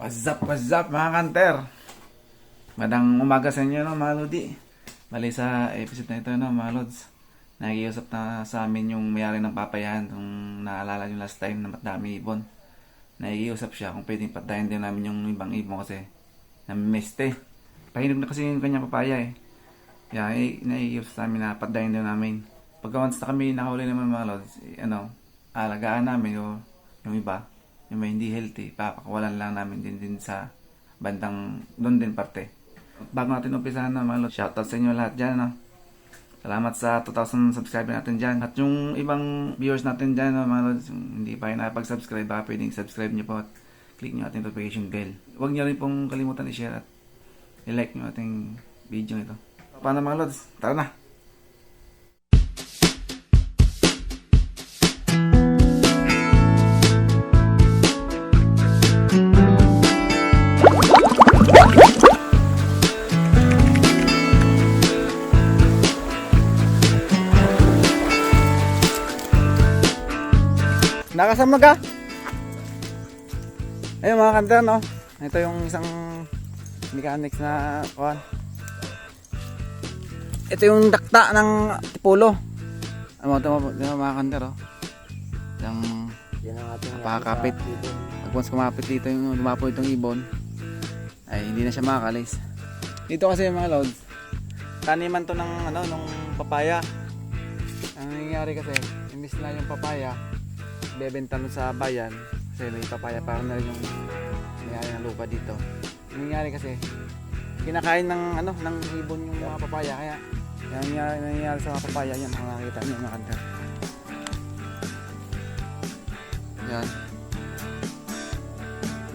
What's up, what's up mga kanter? Madang umaga sa inyo no mga lodi. Bali sa episode na ito no mga lods. Nagiusap na sa amin yung mayari ng papayahan kung naalala nyo last time na madami ibon. Nagiusap siya kung pwedeng patayin din namin yung ibang ibon kasi namimeste. Pahinog na kasi yung kanyang papaya eh. Kaya eh, naiiusap sa amin na patayin din namin. Pagka once na kami nakahuli naman mga lods, eh, ano, alagaan namin yung, yung iba yung may hindi healthy, papakawalan lang namin din din sa bandang doon din parte. Bago natin umpisahan na mga shoutout sa inyo lahat dyan. No? Salamat sa 2,000 subscriber natin dyan. At yung ibang viewers natin dyan, no, mga lods, hindi pa kayo nakapag-subscribe, baka pwedeng subscribe nyo po at click nyo ating notification bell. Huwag nyo rin pong kalimutan i-share at i-like nyo ating video ito. Paano mga lods? Tara na! Nakasama ka? Ayun mga kanter no. Ito yung isang mechanics na kuan. Ito yung dakta ng tipulo. Ano ito mga kanter oh. Yung Napakakapit. pag once kumapit dito yung lumapo itong ibon ay hindi na siya makakalis. Dito kasi mga lods, taniman to ng ano nung papaya. Ang nangyayari kasi, imbis na yung papaya, bebenta nun sa bayan kasi may papaya para na rin yung nangyayari ng lupa dito. Ang nangyayari kasi, kinakain ng ano ng ibon yung mga papaya kaya yung nangyayari, nangyayari sa mga papaya yan niyo mga kanter. Yan.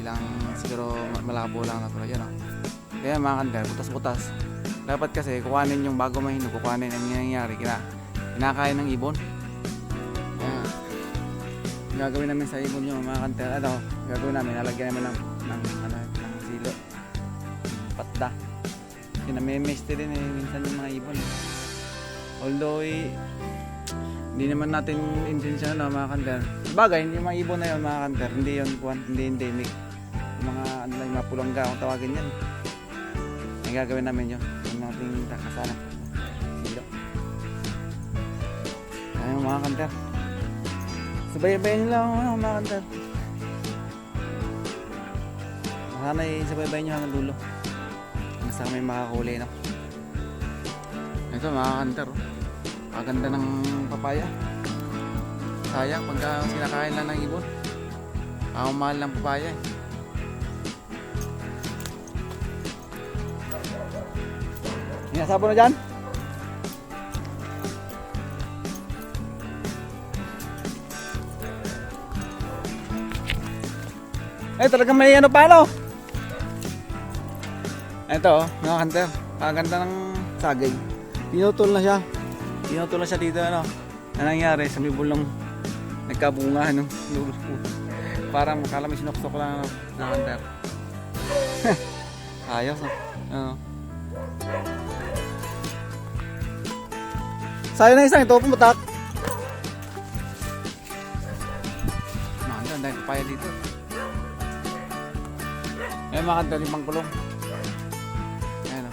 Ilang siguro ma- malabo lang na pero yan oh. Kaya mga kanter, butas-butas. Dapat kasi kukuhanin yung bago mahinog, kukuhanin ang nangyayari. Kina, kinakain ng ibon. Gagawin namin sa ibon yung mga kanter, ano, gagawin namin, lalagyan namin ng, ng, ano, ng silo. Patda. Kasi namimeste din eh, minsan yung mga ibon. Although, eh, hindi naman natin intensyon na mga kanter. Bagay, yung mga ibon na yun mga kanter, hindi yun kuwan, hindi endemic. Yung mga ano lang, mga pulangga, kung tawagin yan. Ang gagawin namin yun, yung ating takasana. Silo. Ayun mga kanter. Sabay-bayan nyo lang mga kanter. Sana sabay-bayan nyo hanggang dulo. Sa kami makakuli no. Ito mga kanter. oh. Ang ganda ng papaya. Sayang pagka sinakain lang ng ibon. Ang mahal ng papaya eh. Inasabo na dyan? Eh, talagang may ano pa, no? Ito, oh, mga kanter. Ang ganda ng sagay. Pinutol na siya. Pinutol na siya dito, ano? Ano nangyari? Sa may bulong nagkabunga, ano? Parang makala may sinuksok lang, ano? Mga kanter. Ayos, oh. Ano? Sayang na isang ito, pumutak. Mga dahil papaya dito. Ayan mga kanter, limang kulong. Ayan o.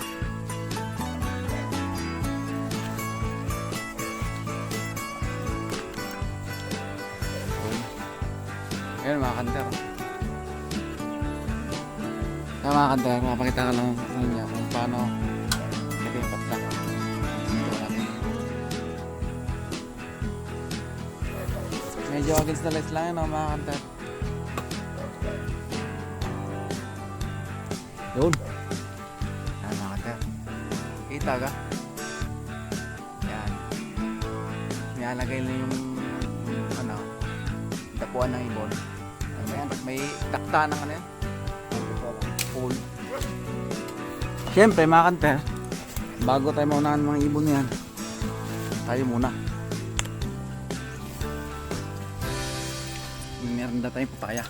Ayan mga kanter. oh. Ayan mga kanter, mapakita ka lang sa inyo kung paano naging lang. Medyo against the lights lang yun oh, mga kanter. Yun. Ayan mga kanter. Kita ka? Yan. Nilalagay na yung ano, tapuan ng ibon. Ayan, may takta ng ano yan. Pool. Siyempre mga kanter, bago tayo maunahan mga ibon yan, tayo muna. Meron na tayong papaya.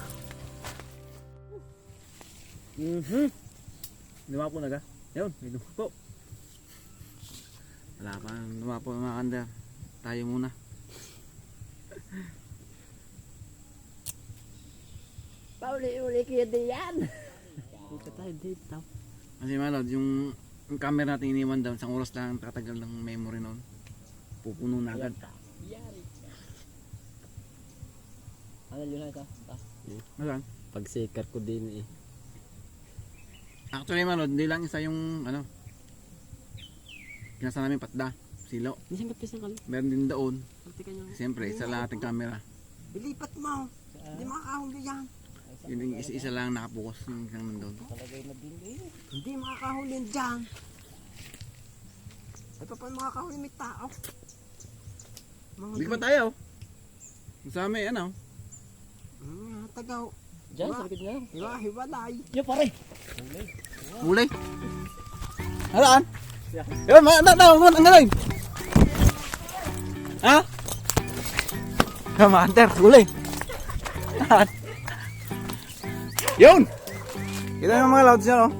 Mhm. Lumapo na ka? Yun, may lumapo. Wala pa, lumapo mga kanda. Tayo muna. Pauli-uli kayo diyan. Punta tayo dito. Kasi malod, yung, yung camera natin iniwan daw, isang oras lang tatagal ng memory noon. Pupuno na agad. Ano yun na ito? Masan? Pagsikat ko din eh. Actually malod, hindi lang isa yung ano. Kinasa namin patda, silo. Minsan kapis ng kami. Meron din doon. Ka. Siyempre, isa lang ating camera. Ilipat mo. Hindi makakahuli yan. Yun yung isa-isa lang nakapokus yung isang nandun. Talagay na din eh. Hindi makakahuli yan dyan. Ay pa makakahuli may tao? Mga Hindi pa tayo. Sa amin, ano? Hmm, tagaw. Diyan, sa likod nga. Hiwa, hiwalay. Yo pare. Huli. Halaan? Yun, ma, na, na, ang galing. Ha? On, Hunter. Halaan. Yun! Kita yung mga louds yan, oh.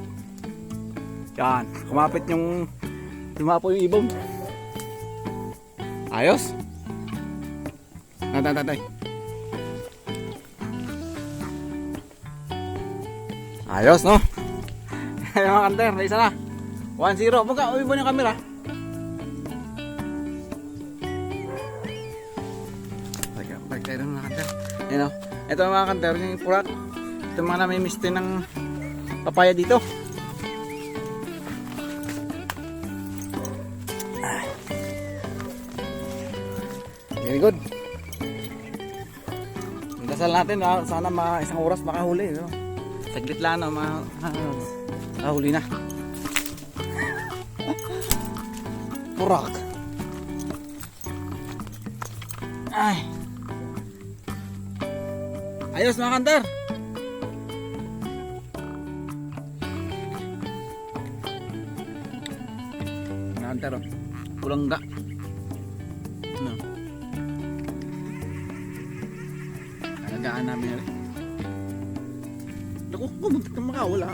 Yan, kumapit yung, tumapo yung ibong. Ayos. Tatay, tatay. Ayos, no? Ayun mga kanter, isa na. 1-0. Baga, uwi mo yung camera. Balik tayo ng mga kanter. Ayan o. Ito mga kanter, yung purak. Ito mga namimiss din ng papaya dito. Ah. Very good. Dasal natin, ah, sana mga isang oras makahuli. No? Saglit lang na, mga, makahuli na. Purak. Ay. Ayos mga kanter. Mga kanter oh. Pulangga. Ano? Alagaan namin yun. Naku, kumunta ka makawala.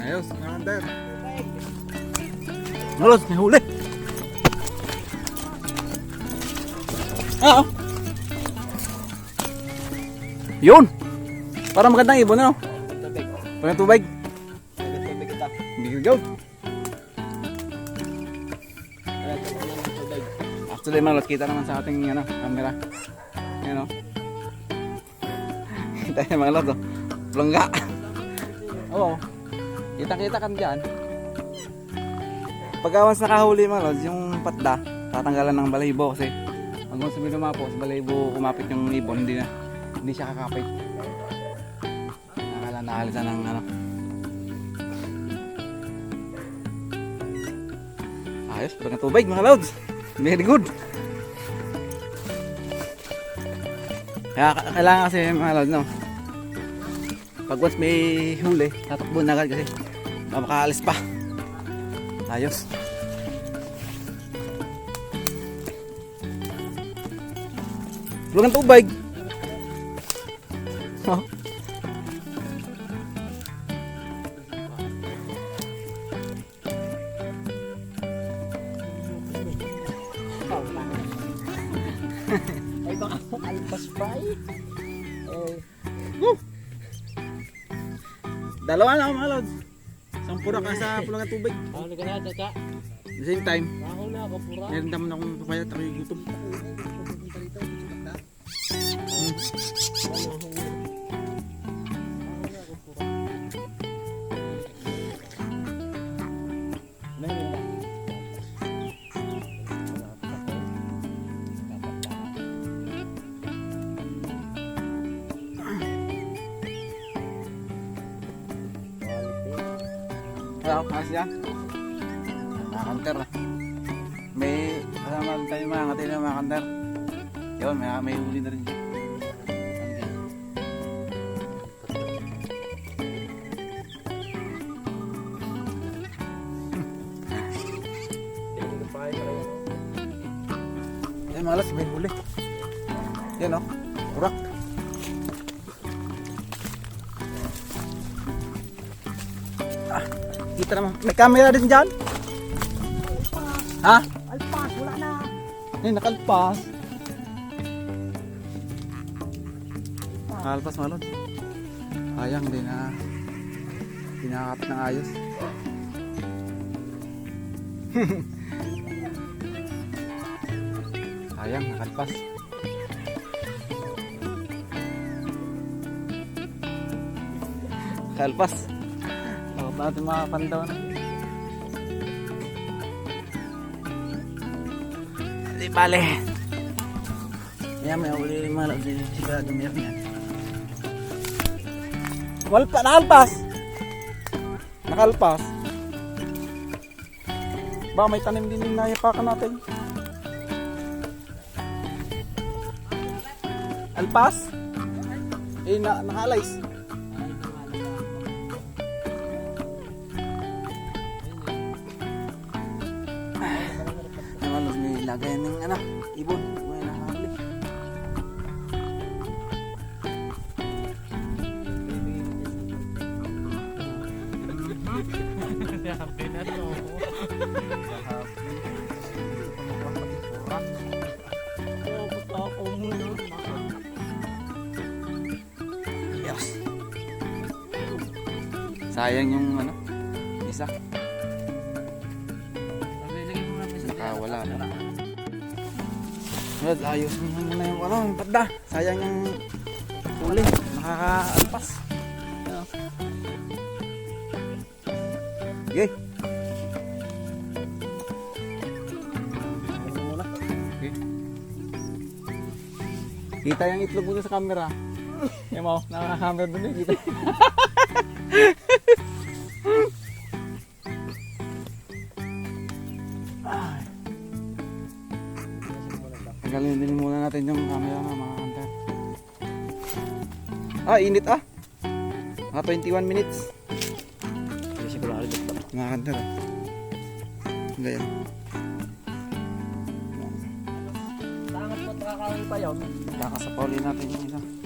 Ayos, mga kanter. Malos, may huli. Ah, oh. Yun. Parang magandang ibon, ano? Tubig. Parang tubig. Tubig ito. Bigil go. Malos, kita naman sa ating ano, camera. Yan, oh. Kita yung mga lods, oh. Plangga. Oo. Kita-kita kan dyan. Pag awas nakahuli mga lods, yung patda, tatanggalan ng balahibo kasi lumapo, sa balahibo kumapit yung ibon, hindi na, hindi siya kakapit. Nakala naalisan ng ano. Ayos, pala ng tubig mga lods. Very good. Kaya ka- kailangan kasi mga lods, no? Pag once may huli, tatakbo na agad kasi makaalis pa. Ayos. Lugang tubig. Dalawa na ako mga lods. Isang pura ka sa pulang ng tubig. ano ka na tata? At the same time, Ako na ako pura. meron naman akong papaya at ako'y gutom. Hello, Yun, may, huli na rin dyan. Yan mga las, may huli. Yan o, urak. Ah, kita naman. May camera din dyan. Ha? Alpas, wala na. Ay, nakalpas. Kalpas malod. Sayang, hindi na hindi nakakapit ng ayos. Sayang, nakalpas. Kalpas. Oh, natin mga pandaw na. Di bale. Yan, may uli mga si sigurado meron yan. Walpa, nakalpas. Nakalpas. Ba, may tanim din yung nayapakan natin. Alpas? Eh, na nakalays. Sayang yung ano, isa. Nakawala na. Brad, ayos mo muna yung ano, yung padda. Sayang yung huli. Nakakaalpas. Ano? Okay. Okay. Kita yung itlog mo sa camera. Yan mo, nakaka-camera dun eh. Kita. Tanggalin din muna natin yung camera na mga hunter. Ah, init ah. Mga 21 minutes. Siguro nakalimutan ba? Mga hunter ah. Ganyan. Sangat mo nakakawin pa yun. Kakasapawli natin yung isa.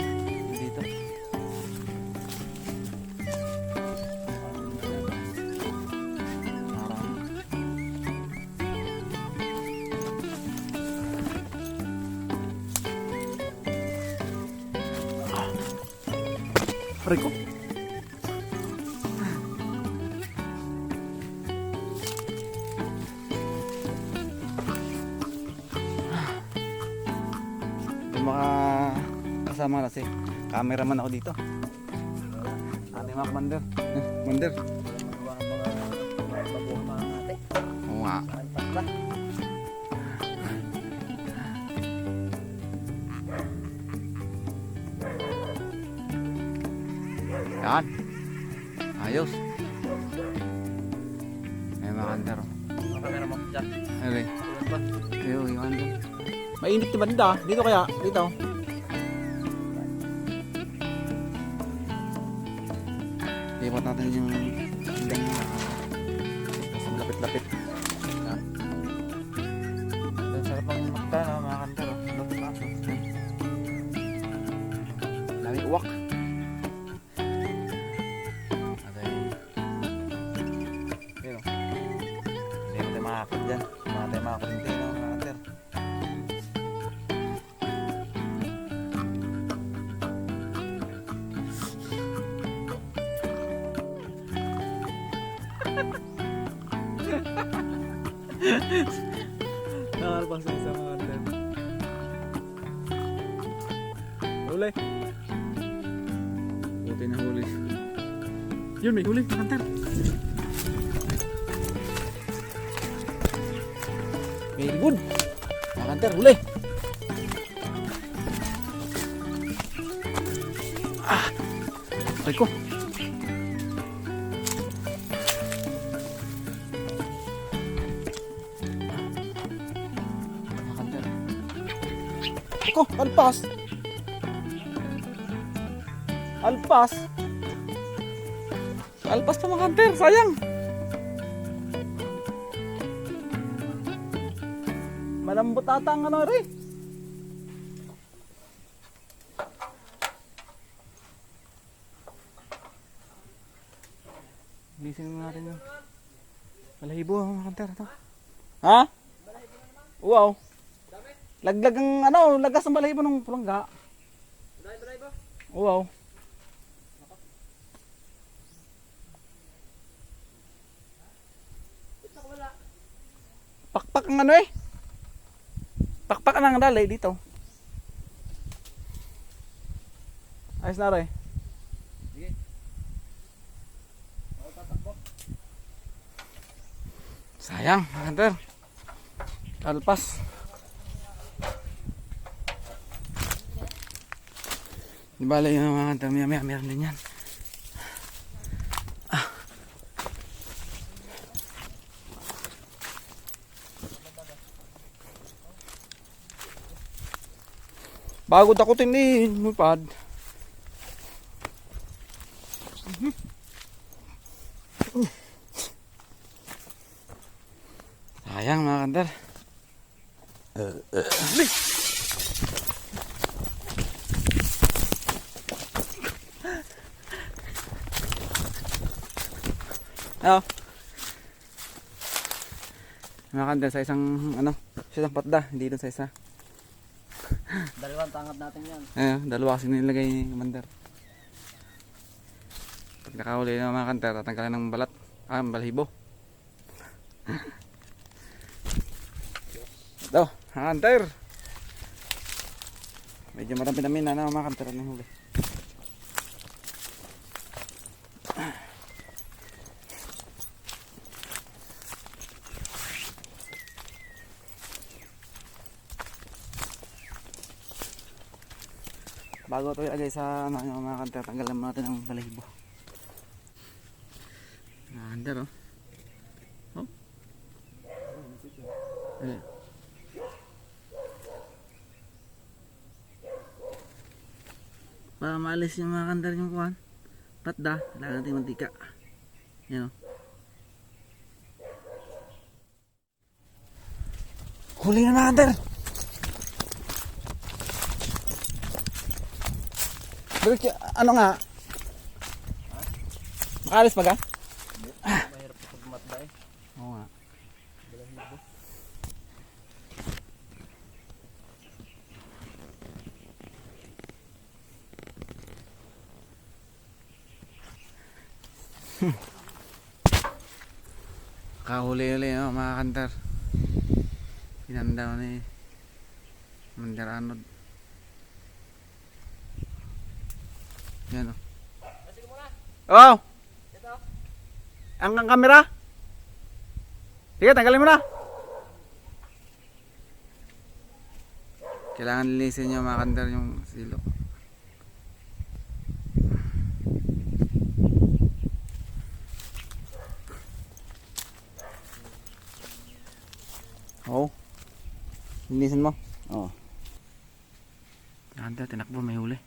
Rico. yung mga kasama kasi cameraman ako dito. Ating mga commander. Commander. Ayos. May mga hunter. oh. Mga camera mo dyan. Okay. Ba? Ayo, yung hunter. Mainit di banda. Dito kaya? Dito. Ipat natin yung Nakalpas na isa mga natin. Huli. Buti na huli. Yun, may huli. Hunter. Very good. Hunter, huli. Ako, alpas. Alpas. Alpas pa mga hunter, sayang. Malambot ata ang ano rin. Bilisin mo natin yun. Balahibo mga hunter. Ito. Ha? Wow. Laglag ang ano, lagas ng balahibo ng pulangga. Wow. Pakpak ang ano eh. Pakpak ang dalay dito. Ayos na rin. Sayang, mga hunter. Alpas. Di bala yun mga hunter. Maya meron din yan. Ah. Bago takutin ni Mupad. Sayang mga hunter. Oh. Mga kandel sa isang ano, sa isang patda, hindi doon sa isa. Dalawang tangat natin yan. Eh, dalawa kasi nilagay ni Commander. Pag nakahuli ng mga kanter, tatanggalin ng balat. Ah, balahibo. Ito, mga kanter. Medyo marami namin na mga kanter ang huli. Bago ito ilagay sa ano, mga kanter, tanggalan mo natin ng balahibo. Mga kanter, oh. Oh. Eh. Para maalis yung mga kanter yung kuhan. Patda, kailangan natin mantika. Yan, oh. Huli na mga kanter! Ano nga? Makalis pa ka? Mahirap pag matda eh. Oo nga. Kahuli-huli oh, mga kantar. Pinandaw ni Mandar Anod. Yan oh. Oh! Ang ang kamera? Sige, tanggalin mo na. Kailangan linisin nyo mga kandar yung silo. Oo. Oh. Linisin mo. Oo. Oh. Kandar, tinakbo, may huli.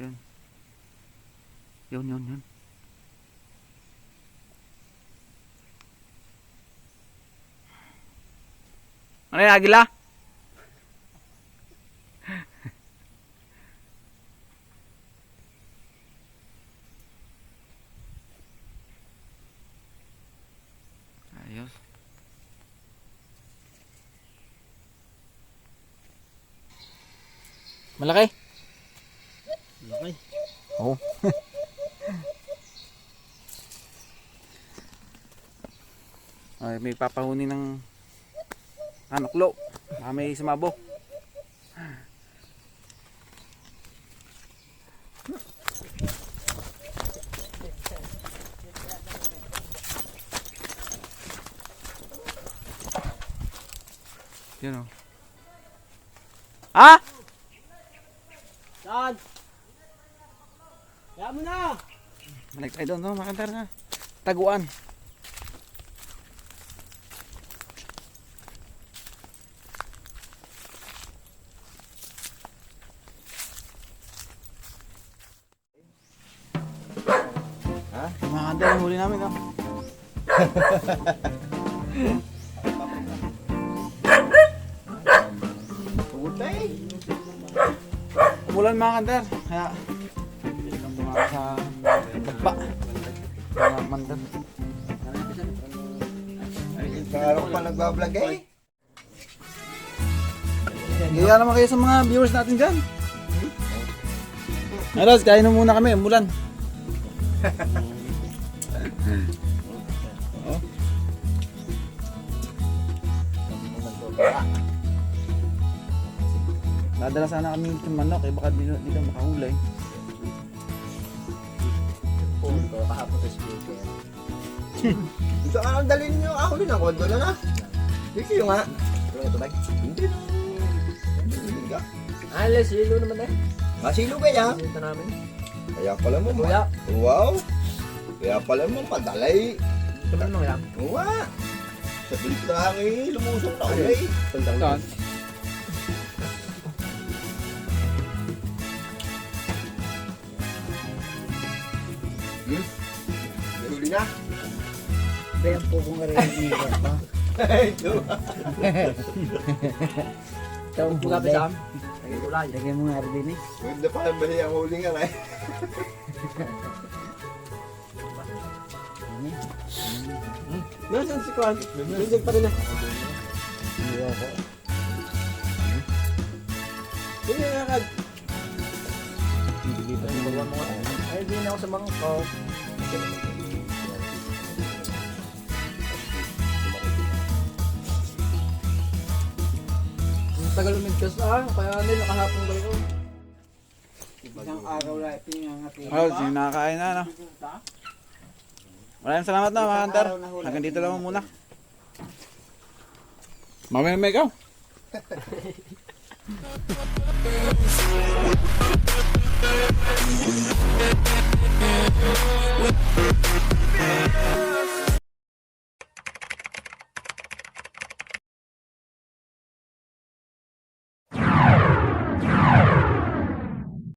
Ayun. Yun, yun, yun. Ano yung agila? Ayos. Malaki? Okay. Oo. Ay, may papahuni ng anoklo. Ah, may sumabo. Yan o. Ha? Saan? Kaya mo na! Balik tayo doon, no? Makantar na. Taguan. Putay! Umulan mga kantar, kaya tumakas sa bagba. Mga mandar. Araw pa nagbablog eh. Gaya naman kayo sa mga viewers natin dyan. Alas, kain na muna kami, umulan. Nadala sana kami ng manok, eh baka dito, dito makahulay. Punto, kahapon sa speaker. Ito ang dalhin nyo. Ako din ako. Doon na na. Hindi kayo nga. Pero ito ba? Hindi na. Hindi ka. Ah, les, yelo naman eh. Masilo kaya. Ito namin. Kaya pala mo. ma- Wow. Kaya pala mo padalay. ito naman nung yan. Uwa. Sa biltang eh. Lumusong na ulit. Tandang Hmm? May huli na. Bayan po kung narinig pa. Ito. Tawag po kapit Sam. Lagyan mo nga rin eh. Maganda pa ang bali ang huli nga eh. Nasaan si Kwan? Nasaan pa rin na. Hindi nga kag. Ay, hindi na ako sa mangkok. Ang tagal umigkas ah, kaya nila kahapon ba yun? Isang araw lang ito yung angati. Oh, yung nakakain na, no? Maraming salamat na, mga hunter. Hanggang dito lang muna. Mamaya may ikaw. We'll